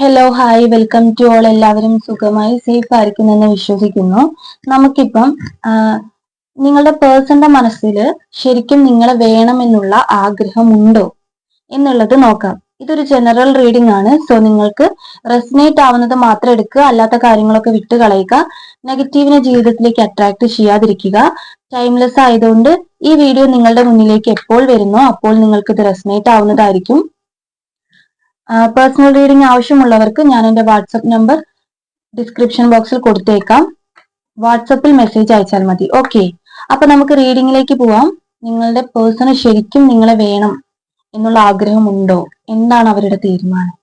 Hello hi welcome to all എല്ലാവരും സുഖമായി safe ആയിരിക്കുന്നെന്ന് വിശ്വസിക്കുന്നു. നമുക്കിപ്പം നിങ്ങളുടെ പേഴ്സന്റെ മനസ്സിൽ ശരിക്കും നിങ്ങളെ വേണമെന്നുള്ള ആഗ്രഹമുണ്ടോ എന്നുള്ളത് നോക്കാം. ഇതൊരു ജനറൽ റീഡിംഗ് ആണ്. സോ നിങ്ങൾക്ക് റെസിനേറ്റ് ആവുന്നത് മാത്രം എടുക്കുക. അല്ലാത്ത കാര്യങ്ങളൊക്കെ വിട്ട് കളയുക. നെഗറ്റീവിനെ ജീവിതത്തിലേക്ക് അട്രാക്ട് ചെയ്യാതിരിക്കുക. ടൈംലെസ് ആയതുകൊണ്ട് ഈ വീഡിയോ നിങ്ങളുടെ മുന്നിലേക്ക് എപ്പോൾ വരുന്നോ അപ്പോൾ നിങ്ങൾക്ക് ഇത് റെസിനേറ്റ് ആവുന്നതായിരിക്കും. പേഴ്സണൽ റീഡിംഗ് ആവശ്യമുള്ളവർക്ക് ഞാൻ എന്റെ വാട്സപ്പ് നമ്പർ ഡിസ്ക്രിപ്ഷൻ ബോക്സിൽ കൊടുത്തേക്കാം. വാട്സപ്പിൽ മെസ്സേജ് അയച്ചാൽ മതി. ഓക്കെ അപ്പൊ നമുക്ക് റീഡിങ്ങിലേക്ക് പോവാം. നിങ്ങളുടെ പേഴ്സണ് ശരിക്കും നിങ്ങളെ വേണം എന്നുള്ള ആഗ്രഹമുണ്ടോ? എന്താണ് അവരുടെ തീരുമാനം?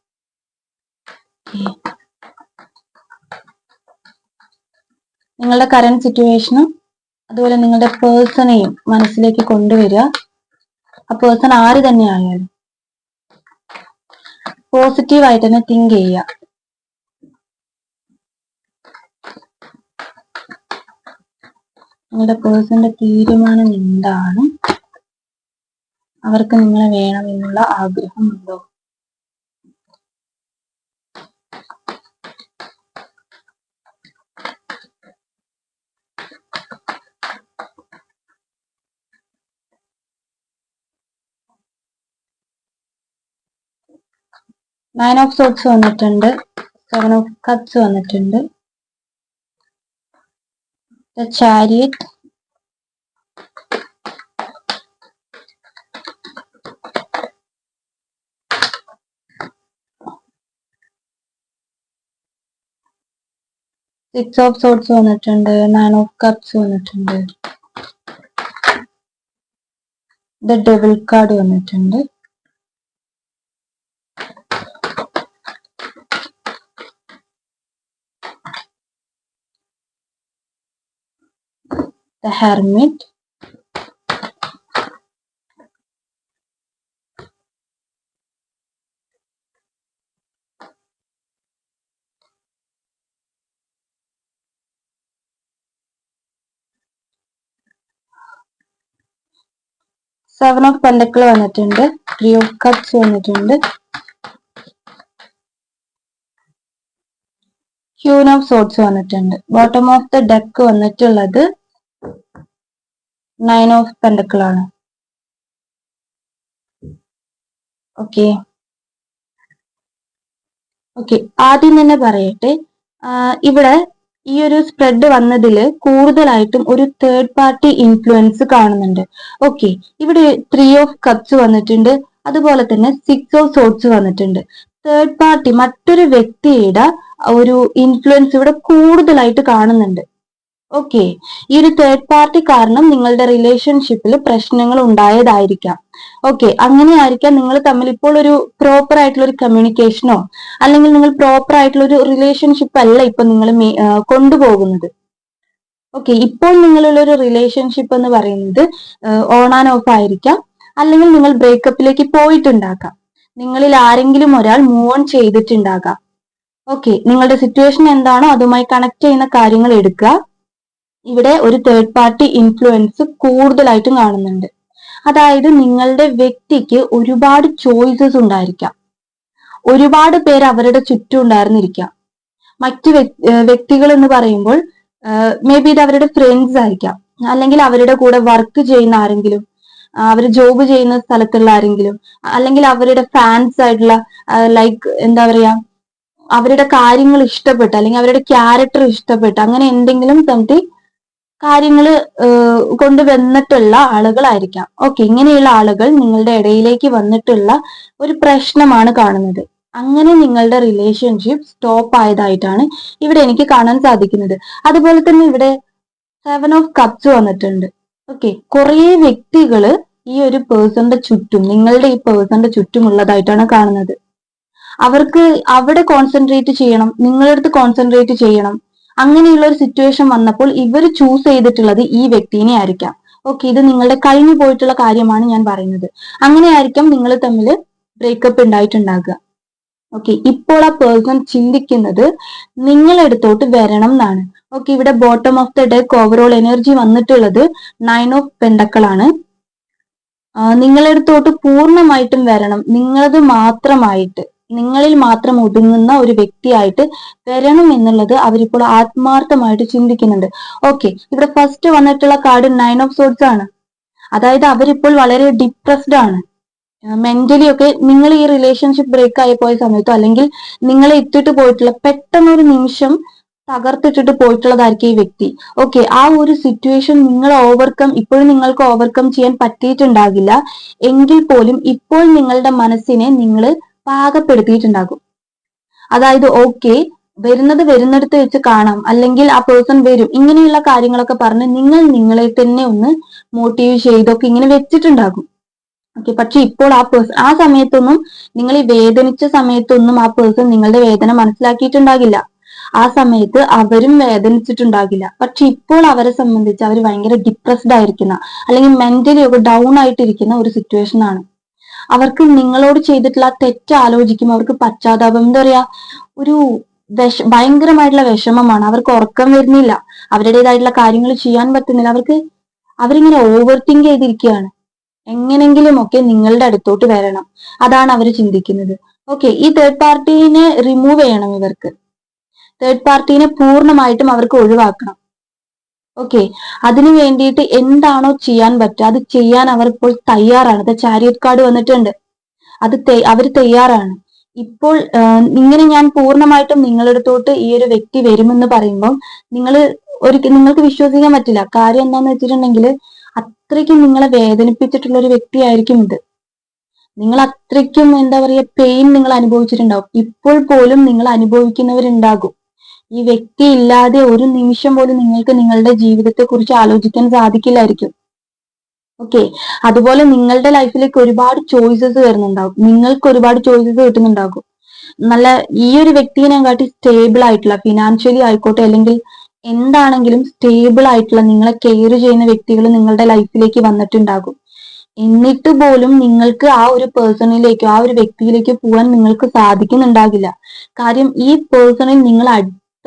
നിങ്ങളുടെ കറന്റ് സിറ്റുവേഷനും അതുപോലെ നിങ്ങളുടെ പേഴ്സണെയും മനസ്സിലേക്ക് കൊണ്ടുവരിക. ആ പേഴ്സൺ ആര് തന്നെയായാലും പോസിറ്റീവ് ആയിട്ട് തന്നെ തിങ്ക് ചെയ്യുക നിങ്ങളുടെ പേഴ്സന്റെ തീരുമാനം എന്താണ്? അവർക്ക് നിങ്ങളെ വേണമെന്നുള്ള ആഗ്രഹമുണ്ടോ? നയൻ ഓഫ് സോട്ട്സ് വന്നിട്ടുണ്ട്. സെവൻ ഓഫ് കപ്സ് വന്നിട്ടുണ്ട്. ചാരിയറ്റ് സിക്സ് ഓഫ് സോട്സ് വന്നിട്ടുണ്ട്. നയൻ ഓഫ് കപ്സ് വന്നിട്ടുണ്ട്. ദ ഡബിൾ കാർഡ് വന്നിട്ടുണ്ട്. The hermit. Seven of pentacle വന്നിട്ടുണ്ട്. ത്രീ ഓഫ് കപ്സ് വന്നിട്ടുണ്ട്. ക്യൂൻ ഓഫ് സോഡ്സ് വന്നിട്ടുണ്ട്. ബോട്ടം ഓഫ് ദ ഡെക്ക് വന്നിട്ടുള്ളത് nine of pentacle ആണ്. Okay okay ആദ്യം തന്നെ പറയട്ടെ ഇവിടെ ഈ ഒരു സ്പ്രെഡ് വന്നതിൽ കൂടുതലായിട്ടും ഒരു തേർഡ് പാർട്ടി ഇൻഫ്ലുവൻസ് കാണുന്നുണ്ട്. ഓക്കെ ഇവിടെ ത്രീ ഓഫ് കപ്സ് വന്നിട്ടുണ്ട്. അതുപോലെ തന്നെ സിക്സ് ഓഫ് സോട്സ് വന്നിട്ടുണ്ട്. തേർഡ് പാർട്ടി മറ്റൊരു വ്യക്തിയുടെ ഒരു ഇൻഫ്ലുവൻസ് ഇവിടെ കൂടുതലായിട്ട് കാണുന്നുണ്ട്. ഓക്കെ ഈ ഒരു തേർഡ് പാർട്ടി കാരണം നിങ്ങളുടെ റിലേഷൻഷിപ്പിൽ പ്രശ്നങ്ങൾ ഉണ്ടായതായിരിക്കാം. ഓക്കെ അങ്ങനെയായിരിക്കാം നിങ്ങൾ തമ്മിൽ ഇപ്പോൾ ഒരു പ്രോപ്പർ ആയിട്ടുള്ള ഒരു കമ്മ്യൂണിക്കേഷനോ അല്ലെങ്കിൽ നിങ്ങൾ പ്രോപ്പർ ആയിട്ടുള്ള ഒരു റിലേഷൻഷിപ്പ് അല്ല ഇപ്പൊ നിങ്ങൾ കൊണ്ടുപോകുന്നത്. ഓക്കെ ഇപ്പോൾ നിങ്ങളുള്ള ഒരു റിലേഷൻഷിപ്പ് എന്ന് പറയുന്നത് ഓൺ ആൻഡ് ഓഫ് ആയിരിക്കാം. അല്ലെങ്കിൽ നിങ്ങൾ ബ്രേക്കപ്പിലേക്ക് പോയിട്ടുണ്ടാകാം. നിങ്ങളിൽ ആരെങ്കിലും ഒരാൾ മൂവ് ഓൺ ചെയ്തിട്ടുണ്ടാകാം. ഓക്കെ നിങ്ങളുടെ സിറ്റുവേഷൻ എന്താണോ അതുമായി കണക്ട് ചെയ്യുന്ന കാര്യങ്ങൾ എടുക്കുക. ഇവിടെ ഒരു തേർഡ് പാർട്ടി ഇൻഫ്ലുവൻസ് കൂടുതലായിട്ടും കാണുന്നുണ്ട്. അതായത് നിങ്ങളുടെ വ്യക്തിക്ക് ഒരുപാട് ചോയ്സസ് ഉണ്ടായിരിക്കാം. ഒരുപാട് പേര് അവരുടെ ചുറ്റും ഉണ്ടായിരുന്നിരിക്കാം. മറ്റു വ്യക്തികൾ എന്ന് പറയുമ്പോൾ മേ ബി ഇത് അവരുടെ ഫ്രണ്ട്സ് ആയിരിക്കാം. അല്ലെങ്കിൽ അവരുടെ കൂടെ വർക്ക് ചെയ്യുന്ന ആരെങ്കിലും അവർ ജോബ് ചെയ്യുന്ന സ്ഥലത്തുള്ള ആരെങ്കിലും അല്ലെങ്കിൽ അവരുടെ ഫാൻസ് ആയിട്ടുള്ള ലൈക്ക് എന്താ പറയാ അവരുടെ കാര്യങ്ങൾ ഇഷ്ടപ്പെട്ട് അല്ലെങ്കിൽ അവരുടെ ക്യാരക്ടർ ഇഷ്ടപ്പെട്ട് അങ്ങനെ എന്തെങ്കിലും സംതിങ് കാര്യങ്ങൾ കൊണ്ടുവന്നിട്ടുള്ള ആളുകളായിരിക്കാം. ഓക്കെ ഇങ്ങനെയുള്ള ആളുകൾ നിങ്ങളുടെ ഇടയിലേക്ക് വന്നിട്ടുള്ള ഒരു പ്രശ്നമാണ് കാണുന്നത്. അങ്ങനെ നിങ്ങളുടെ റിലേഷൻഷിപ്പ് സ്റ്റോപ്പ് ആയതായിട്ടാണ് ഇവിടെ എനിക്ക് കാണാൻ സാധിക്കുന്നത്. അതുപോലെ തന്നെ ഇവിടെ സെവൻ ഓഫ് കപ്സ് വന്നിട്ടുണ്ട്. ഓക്കെ കുറേ വ്യക്തികൾ ഈ ഒരു പേഴ്സന്റെ ചുറ്റും നിങ്ങളുടെ ഈ പേഴ്സന്റെ ചുറ്റുമുള്ളതായിട്ടാണ് കാണുന്നത്. അവർക്ക് അവിടെ കോൺസെൻട്രേറ്റ് ചെയ്യണം നിങ്ങളുടെ കോൺസെൻട്രേറ്റ് ചെയ്യണം. അങ്ങനെയുള്ള ഒരു സിറ്റുവേഷൻ വന്നപ്പോൾ ഇവർ ചൂസ് ചെയ്തിട്ടുള്ളത് ഈ വ്യക്തിനെ ആയിരിക്കാം. ഓക്കെ ഇത് നിങ്ങളുടെ കഴിഞ്ഞു പോയിട്ടുള്ള കാര്യമാണ് ഞാൻ പറയുന്നത്. അങ്ങനെയായിരിക്കാം നിങ്ങൾ തമ്മിൽ ബ്രേക്കപ്പ് ഉണ്ടായിട്ടുണ്ടാകുക. ഓക്കെ ഇപ്പോൾ ആ പേഴ്സൺ ചിന്തിക്കുന്നത് നിങ്ങളെടുത്തോട്ട് വരണം എന്നാണ്. ഓക്കെ ഇവിടെ bottom of the deck overall energy വന്നിട്ടുള്ളത് നയൻ ഓഫ് പെണ്ടക്കളാണ് നിങ്ങളെടുത്തോട്ട് പൂർണമായിട്ടും വരണം. നിങ്ങളത് മാത്രമായിട്ട്. നിങ്ങളിൽ മാത്രം ഒതുങ്ങുന്ന ഒരു വ്യക്തിയായിട്ട് വരണം എന്നുള്ളത് അവരിപ്പോൾ ആത്മാർത്ഥമായിട്ട് ചിന്തിക്കുന്നുണ്ട്. ഓക്കെ ഇവിടെ ഫസ്റ്റ് വന്നിട്ടുള്ള കാർഡ് നയൻ ഓഫ് സോഡ്സ് ആണ്. അതായത് അവരിപ്പോൾ വളരെ ഡിപ്രസ്ഡ് ആണ്. മെന്റലി ഒക്കെ നിങ്ങൾ ഈ റിലേഷൻഷിപ്പ് ബ്രേക്ക് ആയി പോയ സമയത്തോ അല്ലെങ്കിൽ നിങ്ങളെ ഇട്ടിട്ട് പോയിട്ടുള്ള പെട്ടെന്ന് ഒരു നിമിഷം തകർത്തിട്ടിട്ട് പോയിട്ടുള്ളതായിരിക്കും ഈ വ്യക്തി. ഓക്കെ ആ ഒരു സിറ്റുവേഷൻ നിങ്ങൾ ഓവർകം ഇപ്പോഴും നിങ്ങൾക്ക് ഓവർകം ചെയ്യാൻ പറ്റിയിട്ടുണ്ടാകില്ല. എങ്കിൽ പോലും ഇപ്പോൾ നിങ്ങളുടെ മനസ്സിനെ നിങ്ങൾ പാകപ്പെടുത്തിയിട്ടുണ്ടാകും. അതായത് ഓക്കെ വരുന്നത് വരുന്നിടത്ത് വെച്ച് കാണാം. അല്ലെങ്കിൽ ആ പേഴ്സൺ വരും. ഇങ്ങനെയുള്ള കാര്യങ്ങളൊക്കെ പറഞ്ഞ് നിങ്ങൾ നിങ്ങളെ തന്നെ ഒന്ന് മോട്ടീവ് ചെയ്തൊക്കെ ഇങ്ങനെ വെച്ചിട്ടുണ്ടാകും. ഓക്കെ പക്ഷെ ഇപ്പോൾ ആ പേഴ്സൺ ആ സമയത്തൊന്നും നിങ്ങൾ ഈ വേദനിച്ച സമയത്തൊന്നും ആ പേഴ്സൺ നിങ്ങളുടെ വേദന മനസ്സിലാക്കിയിട്ടുണ്ടാകില്ല. ആ സമയത്ത് അവരും വേദനിച്ചിട്ടുണ്ടാകില്ല. പക്ഷെ ഇപ്പോൾ അവരെ സംബന്ധിച്ച് അവർ ഭയങ്കര ഡിപ്രസ്ഡ് ആയിരിക്കുന്ന അല്ലെങ്കിൽ മെന്റലി ഒക്കെ ഡൗൺ ആയിട്ടിരിക്കുന്ന ഒരു സിറ്റുവേഷൻ ആണ്. അവർക്ക് നിങ്ങളോട് ചെയ്തിട്ടുള്ള തെറ്റ് ആലോചിക്കും അവർക്ക് പശ്ചാത്താപം എന്താ പറയാ ഒരു വിഷ ഭയങ്കരമായിട്ടുള്ള വിഷമമാണ്. അവർക്ക് ഉറക്കം വരുന്നില്ല. അവരുടേതായിട്ടുള്ള കാര്യങ്ങൾ ചെയ്യാൻ പറ്റുന്നില്ല. അവർക്ക് അവരിങ്ങനെ ഓവർ തിങ്ക് ചെയ്തിരിക്കുകയാണ്. എങ്ങനെങ്കിലും ഒക്കെ നിങ്ങളുടെ അടുത്തോട്ട് വരണം. അതാണ് അവർ ചിന്തിക്കുന്നത്. ഓക്കെ ഈ തേർഡ് പാർട്ടീനെ റിമൂവ് ചെയ്യണം ഇവർക്ക്. തേർഡ് പാർട്ടീനെ പൂർണമായിട്ടും അവർക്ക് ഒഴിവാക്കണം. ഓക്കെ അതിനു വേണ്ടിയിട്ട് എന്താണോ ചെയ്യാൻ പറ്റുക. അത് ചെയ്യാൻ അവർ ഇപ്പോൾ തയ്യാറാണ്. അത് ചാരിയറ്റ് കാർഡ് വന്നിട്ടുണ്ട്. അത് അവർ തയ്യാറാണ്. ഇപ്പോൾ ഇങ്ങനെ ഞാൻ പൂർണമായിട്ടും നിങ്ങളെടുത്തോട്ട് ഈ ഒരു വ്യക്തി വരുമെന്ന് പറയുമ്പോൾ നിങ്ങൾ ഒരു നിങ്ങൾക്ക് വിശ്വസിക്കാൻ പറ്റില്ല. കാര്യം എന്താന്ന് വെച്ചിട്ടുണ്ടെങ്കിൽ അത്രയ്ക്കും നിങ്ങളെ വേദനിപ്പിച്ചിട്ടുള്ള ഒരു വ്യക്തിയായിരിക്കും ഇത്. നിങ്ങൾ അത്രയ്ക്കും എന്താ പറയുക പെയിൻ നിങ്ങൾ അനുഭവിച്ചിട്ടുണ്ടാവും. ഇപ്പോൾ പോലും നിങ്ങൾ അനുഭവിക്കുന്നവരുണ്ടാകും. ഈ വ്യക്തി ഇല്ലാതെ ഒരു നിമിഷം പോലും നിങ്ങൾക്ക് നിങ്ങളുടെ ജീവിതത്തെ കുറിച്ച് ആലോചിക്കാൻ സാധിക്കില്ലായിരിക്കും. ഓക്കെ അതുപോലെ നിങ്ങളുടെ ലൈഫിലേക്ക് ഒരുപാട് ചോയ്സസ് വരുന്നുണ്ടാവും. നിങ്ങൾക്ക് ഒരുപാട് ചോയ്സസ് കിട്ടുന്നുണ്ടാകും. നല്ല ഈ ഒരു വ്യക്തിനെ കാട്ടി സ്റ്റേബിൾ ആയിട്ടുള്ള ഫിനാൻഷ്യലി ആയിക്കോട്ടെ അല്ലെങ്കിൽ എന്താണെങ്കിലും സ്റ്റേബിൾ ആയിട്ടുള്ള നിങ്ങളെ കെയർ ചെയ്യുന്ന വ്യക്തികൾ നിങ്ങളുടെ ലൈഫിലേക്ക് വന്നിട്ടുണ്ടാകും. എന്നിട്ട് പോലും നിങ്ങൾക്ക് ആ ഒരു പേഴ്സണിലേക്കോ ആ ഒരു വ്യക്തിയിലേക്കോ പോകാൻ നിങ്ങൾക്ക് സാധിക്കുന്നുണ്ടാകില്ല. കാര്യം ഈ പേഴ്സണിൽ നിങ്ങൾ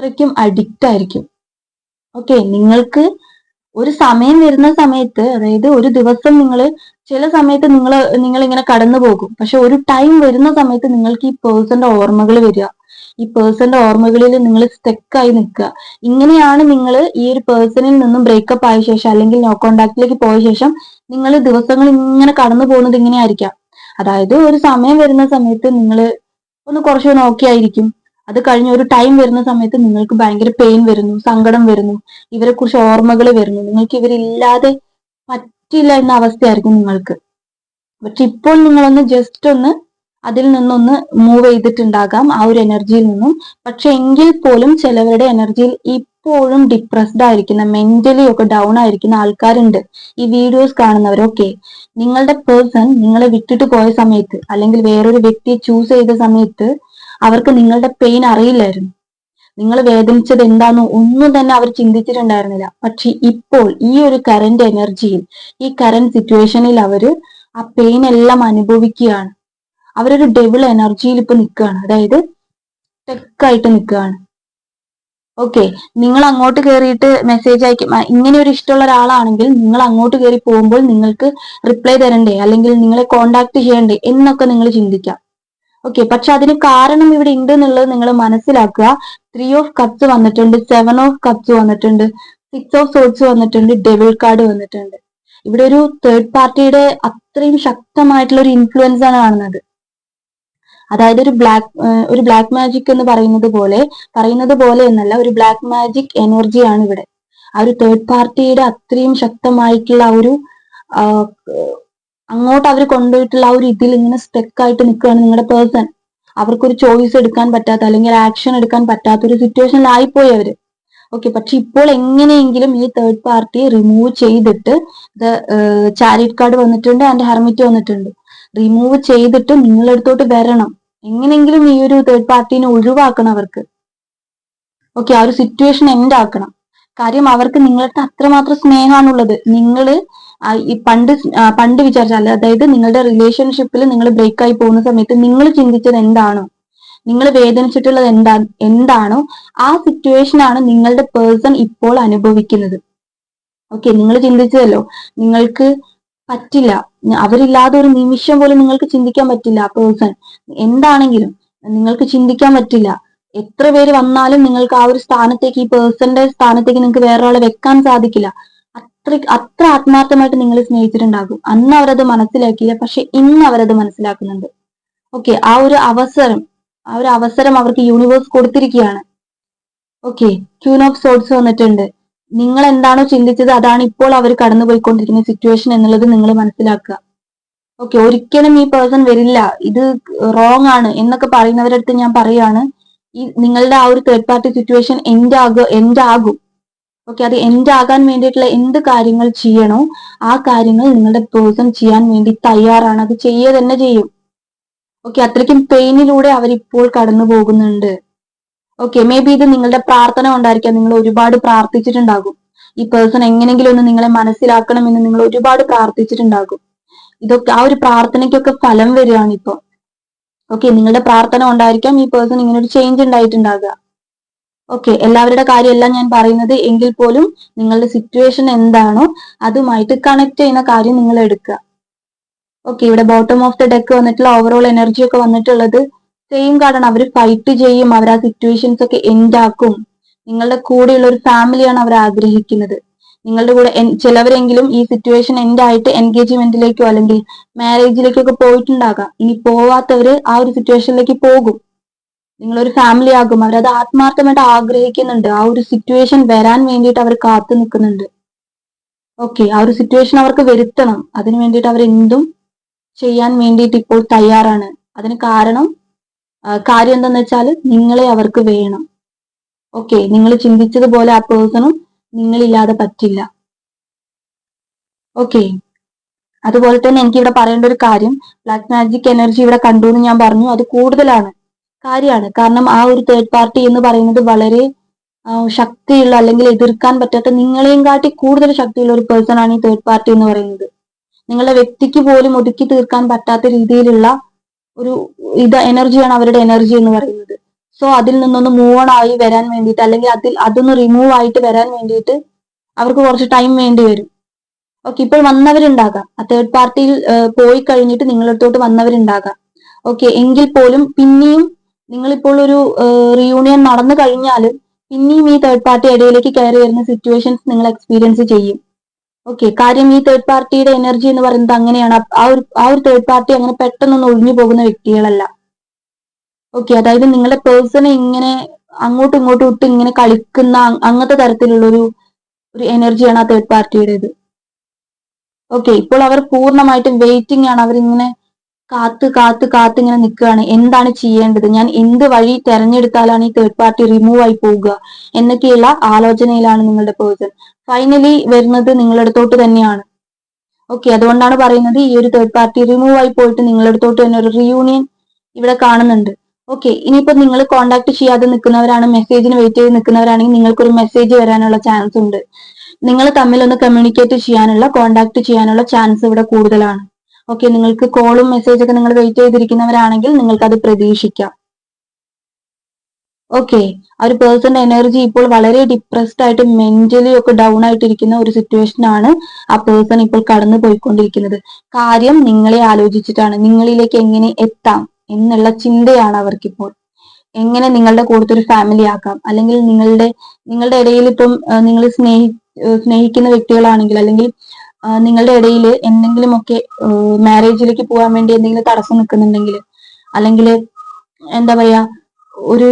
അത്രയ്ക്കും അഡിക്റ്റ് ആയിരിക്കും. ഓക്കെ നിങ്ങൾക്ക് ഒരു സമയം വരുന്ന സമയത്ത് അതായത് ഒരു ദിവസം നിങ്ങൾ ചില സമയത്ത് നിങ്ങൾ നിങ്ങൾ ഇങ്ങനെ കടന്നു പോകും. പക്ഷെ ഒരു ടൈം വരുന്ന സമയത്ത് നിങ്ങൾക്ക് ഈ പേഴ്സന്റെ ഓർമ്മകൾ വരിക. ഈ പേഴ്സന്റെ ഓർമ്മകളിൽ നിങ്ങൾ സ്റ്റെക്കായി നിൽക്കുക. ഇങ്ങനെയാണ് നിങ്ങൾ ഈ ഒരു പേഴ്സണിൽ നിന്നും ബ്രേക്കപ്പ് ആയ ശേഷം അല്ലെങ്കിൽ നോ കോണ്ടാക്റ്റിലേക്ക് പോയ ശേഷം നിങ്ങൾ ദിവസങ്ങൾ ഇങ്ങനെ കടന്നു പോകുന്നത് ഇങ്ങനെയായിരിക്കാം. അതായത് ഒരു സമയം വരുന്ന സമയത്ത് നിങ്ങൾ ഒന്ന് കുറച്ച് നോക്കിയായിരിക്കും. അത് കഴിഞ്ഞ് ഒരു ടൈം വരുന്ന സമയത്ത് നിങ്ങൾക്ക് ഭയങ്കര പെയിൻ വരുന്നു സങ്കടം വരുന്നു ഇവരെ കുറിച്ച് ഓർമ്മകൾ വരുന്നു. നിങ്ങൾക്ക് ഇവരില്ലാതെ പറ്റില്ല എന്ന അവസ്ഥയായിരിക്കും നിങ്ങൾക്ക്. പക്ഷെ ഇപ്പോൾ നിങ്ങളൊന്ന് ജസ്റ്റ് ഒന്ന് അതിൽ നിന്നൊന്ന് മൂവ് ചെയ്തിട്ടുണ്ടാകാം ആ ഒരു എനർജിയിൽ നിന്നും. പക്ഷെ എങ്കിൽ പോലും ചിലവരുടെ എനർജിയിൽ ഇപ്പോഴും ഡിപ്രസ്ഡ് ആയിരിക്കുന്ന മെന്റലി ഒക്കെ ഡൗൺ ആയിരിക്കുന്ന ആൾക്കാരുണ്ട് ഈ വീഡിയോസ് കാണുന്നവരൊക്കെ നിങ്ങളുടെ പേഴ്സൺ നിങ്ങളെ വിട്ടിട്ട് പോയ സമയത്ത് അല്ലെങ്കിൽ വേറൊരു വ്യക്തിയെ ചൂസ് ചെയ്ത സമയത്ത് അവർക്ക് നിങ്ങളുടെ പെയിൻ അറിയില്ലായിരുന്നു. നിങ്ങൾ വേദനിച്ചത് എന്താണെന്ന് ഒന്നും തന്നെ അവർ ചിന്തിച്ചിട്ടുണ്ടായിരുന്നില്ല. പക്ഷെ ഇപ്പോൾ ഈ ഒരു കറന്റ് എനർജിയിൽ ഈ കറന്റ് സിറ്റുവേഷനിൽ അവർ ആ പെയിൻ എല്ലാം അനുഭവിക്കുകയാണ്. അവരൊരു ഡെവിൾ എനർജിയിൽ ഇപ്പൊ നിൽക്കുകയാണ്. അതായത് ടെക്കായിട്ട് നിൽക്കുകയാണ്. ഓക്കെ നിങ്ങൾ അങ്ങോട്ട് കയറിയിട്ട് മെസ്സേജ് അയക്കും. ഇങ്ങനെ ഒരു ഇഷ്ടമുള്ള ഒരാളാണെങ്കിൽ നിങ്ങൾ അങ്ങോട്ട് കയറി പോകുമ്പോൾ നിങ്ങൾക്ക് റിപ്ലൈ തരണ്ടേ? അല്ലെങ്കിൽ നിങ്ങളെ കോണ്ടാക്ട് ചെയ്യണ്ടേ? എന്നൊക്കെ നിങ്ങൾ ചിന്തിക്കാം. ഓക്കെ പക്ഷെ അതിന് കാരണം ഇവിടെ ഉണ്ട് എന്നുള്ളത് നിങ്ങൾ മനസ്സിലാക്കുക. ത്രീ ഓഫ് കപ്സ് വന്നിട്ടുണ്ട് സെവൻ ഓഫ് കപ്സ് വന്നിട്ടുണ്ട് സിക്സ് ഓഫ് സോൾസ് വന്നിട്ടുണ്ട് ഡെവിൾ കാർഡ് വന്നിട്ടുണ്ട്. ഇവിടെ ഒരു തേർഡ് പാർട്ടിയുടെ അത്രയും ശക്തമായിട്ടുള്ള ഒരു ഇൻഫ്ലുവൻസ് ആണ് കാണുന്നത്. അതായത് ഒരു ബ്ലാക്ക് ഒരു ബ്ലാക്ക് മാജിക് എന്ന് പറയുന്നത് പോലെ പറയുന്നത് പോലെ എന്നല്ല ഒരു ബ്ലാക്ക് മാജിക് എനർജിയാണ് ഇവിടെ. ആ ഒരു തേർഡ് പാർട്ടിയുടെ അത്രയും ശക്തമായിട്ടുള്ള ഒരു അങ്ങോട്ട് അവർ കൊണ്ടുപോയിട്ടുള്ള ആ ഒരു ഇതിൽ ഇങ്ങനെ സ്റ്റെക്ക് ആയിട്ട് നിൽക്കുകയാണ് നിങ്ങളുടെ പേഴ്സൺ അവർക്കൊരു ചോയ്സ് എടുക്കാൻ പറ്റാത്ത അല്ലെങ്കിൽ ആക്ഷൻ എടുക്കാൻ പറ്റാത്ത ഒരു സിറ്റുവേഷനിലായിപ്പോയി അവർ. ഓക്കെ പക്ഷെ ഇപ്പോൾ എങ്ങനെയെങ്കിലും ഈ തേർഡ് പാർട്ടിയെ റിമൂവ് ചെയ്തിട്ട് ചാരിറ്റ് കാർഡ് വന്നിട്ടുണ്ട് ആൻഡ് ഹെർമിറ്റ് വന്നിട്ടുണ്ട്. റിമൂവ് ചെയ്തിട്ട് നിങ്ങളടുത്തോട്ട് വരണം. എങ്ങനെയെങ്കിലും ഈ ഒരു തേർഡ് പാർട്ടീനെ ഒഴിവാക്കണം അവർക്ക്. ഓക്കെ ആ ഒരു സിറ്റുവേഷൻ എൻഡ് ആക്കണം. കാര്യം അവർക്ക് നിങ്ങളുടെ അത്രമാത്രം സ്നേഹമാണുള്ളത്. നിങ്ങൾ ഈ പണ്ട് പണ്ട് വിചാരിച്ചാൽ അതായത് നിങ്ങളുടെ റിലേഷൻഷിപ്പിൽ നിങ്ങൾ ബ്രേക്ക് ആയി പോകുന്ന സമയത്ത് നിങ്ങൾ ചിന്തിച്ചത് എന്താണോ? നിങ്ങൾ വേദനിച്ചിട്ടുള്ളത് എന്താ എന്താണോ? ആ സിറ്റുവേഷൻ ആണ് നിങ്ങളുടെ പേഴ്സൺ ഇപ്പോൾ അനുഭവിക്കുന്നത്. ഓക്കെ നിങ്ങൾ ചിന്തിച്ചതല്ലോ. നിങ്ങൾക്ക് പറ്റില്ല. അവരില്ലാതെ ഒരു നിമിഷം പോലും നിങ്ങൾക്ക് ചിന്തിക്കാൻ പറ്റില്ല ആ പേഴ്സൺ എന്താണെങ്കിലും നിങ്ങൾക്ക് ചിന്തിക്കാൻ പറ്റില്ല. എത്ര പേര് വന്നാലും നിങ്ങൾക്ക് ആ ഒരു സ്ഥാനത്തേക്ക് ഈ പേഴ്സന്റെ സ്ഥാനത്തേക്ക് നിങ്ങൾക്ക് വേറൊരാളെ വെക്കാൻ സാധിക്കില്ല. അത്ര അത്ര ആത്മാർത്ഥമായിട്ട് നിങ്ങൾ സ്നേഹിച്ചിട്ടുണ്ടാകും. അന്ന് അവരത് മനസ്സിലാക്കിയില്ല. പക്ഷെ ഇന്ന് അവരത് മനസ്സിലാക്കുന്നുണ്ട്. ഓക്കെ ആ ഒരു അവസരം ആ ഒരു അവസരം അവർക്ക് യൂണിവേഴ്സ് കൊടുത്തിരിക്കുകയാണ്. ഓക്കെ ക്യൂൻ ഓഫ് സോഡ്സ് വന്നിട്ടുണ്ട്. നിങ്ങൾ എന്താണോ ചിന്തിച്ചത് അതാണ് ഇപ്പോൾ അവർ കടന്നുപോയിക്കൊണ്ടിരിക്കുന്ന സിറ്റുവേഷൻ എന്നുള്ളത് നിങ്ങൾ മനസ്സിലാക്കുക. ഓക്കെ ഒരിക്കലും ഈ പേഴ്സൺ വരില്ല. ഇത് റോങ് ആണ് എന്നൊക്കെ പറയുന്നവരടുത്ത് ഞാൻ പറയാണ് ഈ നിങ്ങളുടെ ആ ഒരു തേർഡ് പാർട്ടി സിറ്റുവേഷൻ എൻഡ് ആകും എൻഡ് ആകും. ഓക്കെ അത് എൻഡ് ആകാൻ വേണ്ടിയിട്ടുള്ള എന്ത് കാര്യങ്ങൾ ചെയ്യണോ ആ കാര്യങ്ങൾ നിങ്ങളുടെ പേഴ്സൺ ചെയ്യാൻ വേണ്ടി തയ്യാറാണ്. അത് ചെയ്യുക തന്നെ ചെയ്യും. ഓക്കെ അത്രയ്ക്കും പെയിനിലൂടെ അവരിപ്പോൾ കടന്നു പോകുന്നുണ്ട്. ഓക്കെ മേ ബി ഇത് നിങ്ങളുടെ പ്രാർത്ഥന ഉണ്ടായിരിക്കാം നിങ്ങൾ ഒരുപാട് പ്രാർത്ഥിച്ചിട്ടുണ്ടാകും. ഈ പേഴ്സൺ എങ്ങനെങ്കിലും ഒന്ന് നിങ്ങളെ മനസ്സിലാക്കണം എന്ന് നിങ്ങൾ ഒരുപാട് പ്രാർത്ഥിച്ചിട്ടുണ്ടാകും. ഇതൊക്കെ ആ ഒരു പ്രാർത്ഥനയ്ക്കൊക്കെ ഫലം വരികയാണ് ഇപ്പൊ. ഓക്കെ നിങ്ങളുടെ പ്രാർത്ഥന ഉണ്ടായിരിക്കാം ഈ പേഴ്സൺ ഇങ്ങനെ ഒരു ചേഞ്ച് ഉണ്ടായിട്ടുണ്ടാകുക. ഓക്കെ എല്ലാവരുടെ കാര്യമല്ല ഞാൻ പറയുന്നത് എങ്കിൽ പോലും നിങ്ങളുടെ സിറ്റുവേഷൻ എന്താണോ അതുമായിട്ട് കണക്ട് ചെയ്യുന്ന കാര്യം നിങ്ങൾ എടുക്കുക. ഓക്കെ ഇവിടെ ബോട്ടം ഓഫ് ദ ഡെക്ക് വന്നിട്ടുള്ള ഓവറോൾ എനർജി ഒക്കെ വന്നിട്ടുള്ളത് സെയിം കാരണം അവർ ഫൈറ്റ് ചെയ്യും അവർ ആ സിറ്റുവേഷൻസ് ഒക്കെ എൻഡ് ആക്കും. നിങ്ങളുടെ കൂടെയുള്ള ഒരു ഫാമിലിയാണ് അവർ ആഗ്രഹിക്കുന്നത്. നിങ്ങളുടെ കൂടെ ചിലവരെങ്കിലും ഈ സിറ്റുവേഷൻ എൻഡ് ആയിട്ട് എൻഗേജ്മെന്റിലേക്കോ അല്ലെങ്കിൽ മാരേജിലേക്കൊക്കെ പോയിട്ടുണ്ടാകാം. ഇനി പോവാത്തവര് ആ ഒരു സിറ്റുവേഷനിലേക്ക് പോകും. നിങ്ങളൊരു ഫാമിലി ആകും. അവരത് ആത്മാർത്ഥമായിട്ട് ആഗ്രഹിക്കുന്നുണ്ട്. ആ ഒരു സിറ്റുവേഷൻ വരാൻ വേണ്ടിയിട്ട് അവർ കാത്തു നിൽക്കുന്നുണ്ട്. ഓക്കെ ആ ഒരു സിറ്റുവേഷൻ അവർക്ക് വരുത്തണം. അതിനു വേണ്ടിയിട്ട് അവർ എന്തും ചെയ്യാൻ വേണ്ടിയിട്ട് ഇപ്പോൾ തയ്യാറാണ്. അതിന് കാരണം കാര്യം എന്താന്ന് വെച്ചാൽ നിങ്ങളെ അവർക്ക് വേണം. ഓക്കെ നിങ്ങൾ ചിന്തിച്ചതുപോലെ ആ പേഴ്സണും നിങ്ങളില്ലാതെ പറ്റില്ല. ഓക്കെ അതുപോലെ തന്നെ എനിക്ക് ഇവിടെ പറയേണ്ട ഒരു കാര്യം ബ്ലാക്ക് മാജിക് എനർജി ഇവിടെ കണ്ടു എന്ന് ഞാൻ പറഞ്ഞു. അത് കൂടുതലാണ്. കാര്യമാണ്. കാരണം ആ ഒരു തേർഡ് പാർട്ടി എന്ന് പറയുന്നത് വളരെ ശക്തിയുള്ള അല്ലെങ്കിൽ എതിർക്കാൻ പറ്റാത്ത നിങ്ങളെയും കാട്ടി കൂടുതൽ ശക്തിയുള്ള ഒരു പേഴ്സൺ ആണ് ഈ തേർഡ് പാർട്ടി എന്ന് പറയുന്നത്. നിങ്ങളുടെ വ്യക്തിക്ക് പോലും ഒതുക്കി തീർക്കാൻ പറ്റാത്ത രീതിയിലുള്ള ഒരു ഇത് എനർജിയാണ് അവരുടെ എനർജി എന്ന് പറയുന്നത്. സോ അതിൽ നിന്നൊന്ന് മൂവ് ഓൺ ആയി വരാൻ വേണ്ടിയിട്ട് അല്ലെങ്കിൽ അതിൽ അതൊന്ന് റിമൂവ് ആയിട്ട് വരാൻ വേണ്ടിയിട്ട് അവർക്ക് കുറച്ച് ടൈം വേണ്ടി വരും. ഓക്കെ ഇപ്പോൾ വന്നവരുണ്ടാകാം. ആ തേർഡ് പാർട്ടിയിൽ പോയി കഴിഞ്ഞിട്ട് നിങ്ങളടുത്തോട്ട് വന്നവരുണ്ടാകാം. ഓക്കെ എങ്കിൽ പോലും പിന്നെയും നിങ്ങളിപ്പോൾ ഒരു റിയൂണിയൻ നടന്നു കഴിഞ്ഞാലും പിന്നെയും ഈ തേർഡ് പാർട്ടി ഇടയിലേക്ക് കയറി വരുന്ന സിറ്റുവേഷൻസ് നിങ്ങൾ എക്സ്പീരിയൻസ് ചെയ്യും. ഓക്കെ കാര്യം ഈ തേർഡ് പാർട്ടിയുടെ എനർജി എന്ന് പറയുന്നത് അങ്ങനെയാണ്. ആ ഒരു ആ ഒരു തേർഡ് പാർട്ടി അങ്ങനെ പെട്ടെന്നൊന്നും ഒഴിഞ്ഞു പോകുന്ന വ്യക്തികളല്ല. ഓക്കെ അതായത് നിങ്ങളുടെ പേഴ്സണെ ഇങ്ങനെ അങ്ങോട്ടും ഇങ്ങോട്ടും ഇട്ട് ഇങ്ങനെ കളിക്കുന്ന അങ്ങനത്തെ തരത്തിലുള്ളൊരു ഒരു എനർജിയാണ് ആ തേർഡ് പാർട്ടിയുടേത് ഓക്കെ ഇപ്പോൾ അവർ പൂർണമായിട്ടും വെയിറ്റിംഗ് ആണ്. അവരിങ്ങനെ കാത്ത് കാത്ത് കാത്ത് ഇങ്ങനെ നിൽക്കുകയാണ്. എന്താണ് ചെയ്യേണ്ടത്? ഞാൻ എന്ത് വഴി തെരഞ്ഞെടുത്താലാണ് ഈ തേർഡ് പാർട്ടി റിമൂവ് ആയി പോവുക? എന്നൊക്കെയുള്ള ആലോചനയിലാണ് നിങ്ങളുടെ പേഴ്സൺ ഫൈനലി വരുന്നത് നിങ്ങളുടെ അടുത്തോട്ട് തന്നെയാണ്. ഓക്കെ അതുകൊണ്ടാണ് പറയുന്നത് ഈ ഒരു തേർഡ് പാർട്ടി റിമൂവ് ആയി പോയിട്ട് നിങ്ങളുടെ അടുത്തോട്ട് തന്നെ ഒരു റിയൂണിയൻ ഇവിടെ കാണുന്നുണ്ട്. ഓക്കെ ഇനിയിപ്പോ നിങ്ങൾ കോണ്ടാക്ട് ചെയ്യാതെ നിൽക്കുന്നവരാണ് മെസ്സേജിന് വെയിറ്റ് ചെയ്ത് നിൽക്കുന്നവരാണെങ്കിൽ നിങ്ങൾക്കൊരു മെസ്സേജ് വരാനുള്ള ചാൻസ് ഉണ്ട്. നിങ്ങൾ തമ്മിൽ ഒന്ന് കമ്മ്യൂണിക്കേറ്റ് ചെയ്യാനുള്ള കോണ്ടാക്ട് ചെയ്യാനുള്ള ചാൻസ് ഇവിടെ കൂടുതലാണ്. ഓക്കെ നിങ്ങൾക്ക് കോളും മെസ്സേജ് ഒക്കെ നിങ്ങൾ വെയിറ്റ് ചെയ്തിരിക്കുന്നവരാണെങ്കിൽ നിങ്ങൾക്ക് അത് പ്രതീക്ഷിക്കാം. ഓക്കെ ആ ഒരു പേഴ്സന്റെ എനർജി ഇപ്പോൾ വളരെ ഡിപ്രസ്ഡ് ആയിട്ട് മെന്റലി ഒക്കെ ഡൗൺ ആയിട്ടിരിക്കുന്ന ഒരു സിറ്റുവേഷൻ ആണ് ആ പേഴ്സൺ ഇപ്പോൾ കടന്നു പോയിക്കൊണ്ടിരിക്കുന്നത്. കാര്യം നിങ്ങളെ ആലോചിച്ചിട്ടാണ്. നിങ്ങളിലേക്ക് എങ്ങനെ എത്താം എന്നുള്ള ചിന്തയാണ് അവർക്കിപ്പോൾ. എങ്ങനെ നിങ്ങളുടെ കൂടത്തെ ഒരു ഫാമിലി ആക്കാം? അല്ലെങ്കിൽ നിങ്ങളുടെ നിങ്ങളുടെ ഇടയിൽ ഇപ്പം നിങ്ങൾ സ്നേഹി സ്നേഹിക്കുന്ന വ്യക്തികളാണെങ്കിൽ അല്ലെങ്കിൽ നിങ്ങളുടെ ഇടയിൽ എന്തെങ്കിലുമൊക്കെ മാരേജിലേക്ക് പോകാൻ വേണ്ടി എന്തെങ്കിലും തടസ്സം നിൽക്കുന്നുണ്ടെങ്കിൽ അല്ലെങ്കിൽ എന്താ പറയാ ഒരു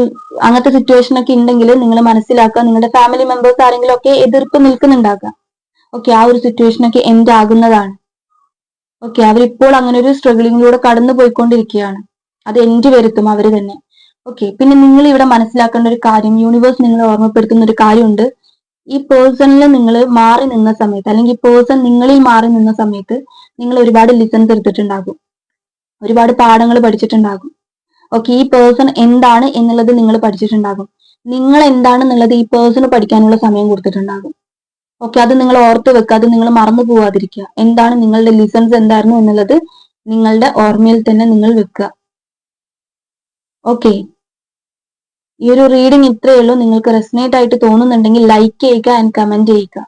അങ്ങനത്തെ സിറ്റുവേഷൻ ഒക്കെ ഉണ്ടെങ്കിൽ നിങ്ങൾ മനസ്സിലാക്കുക നിങ്ങളുടെ ഫാമിലി മെമ്പേഴ്സ് ആരെങ്കിലും ഒക്കെ എതിർപ്പ് നിൽക്കുന്നുണ്ടാക്കുക. ഓക്കെ ആ ഒരു സിറ്റുവേഷൻ ഒക്കെ എൻഡ് ആകുന്നതാണ്. ഓക്കെ അവരിപ്പോൾ അങ്ങനെ ഒരു സ്ട്രഗിളിങ്ങിലൂടെ കടന്നു പോയിക്കൊണ്ടിരിക്കുകയാണ്. അത് എൻഡ് വരുത്തും അവർ തന്നെ. ഓക്കെ പിന്നെ നിങ്ങൾ ഇവിടെ മനസ്സിലാക്കേണ്ട ഒരു കാര്യം യൂണിവേഴ്സ് നിങ്ങളെ ഓർമ്മപ്പെടുത്തുന്ന ഒരു കാര്യമുണ്ട്. ഈ പേഴ്സണിൽ നിങ്ങൾ മാറി നിന്ന സമയത്ത് അല്ലെങ്കിൽ പേഴ്സൺ നിങ്ങളിൽ മാറി നിന്ന സമയത്ത് നിങ്ങൾ ഒരുപാട് ലിസൺസ് എടുത്തിട്ടുണ്ടാകും. ഒരുപാട് പാഠങ്ങൾ പഠിച്ചിട്ടുണ്ടാകും. ഓക്കെ ഈ പേഴ്സൺ എന്താണ് എന്നുള്ളത് നിങ്ങൾ പഠിച്ചിട്ടുണ്ടാകും. നിങ്ങൾ എന്താണെന്നുള്ളത് ഈ പേഴ്സണ് പഠിക്കാനുള്ള സമയം കൊടുത്തിട്ടുണ്ടാകും. ഓക്കെ അത് നിങ്ങൾ ഓർത്ത് വെക്കുക അത് നിങ്ങൾ മറന്നു പോവാതിരിക്കുക. എന്താണ് നിങ്ങളുടെ ലിസൺസ് എന്തായിരുന്നു എന്നുള്ളത് നിങ്ങളുടെ ഓർമ്മയിൽ തന്നെ നിങ്ങൾ വെക്കുക. ഓക്കെ ഈ ഒരു റീഡിംഗ് ഇത്രയേ ഉള്ളൂ. നിങ്ങൾക്ക് റെസ്നേറ്റ് ആയിട്ട് തോന്നുന്നുണ്ടെങ്കിൽ ലൈക്ക് ചെയ്യുക ആൻഡ് കമന്റ് ചെയ്യുക.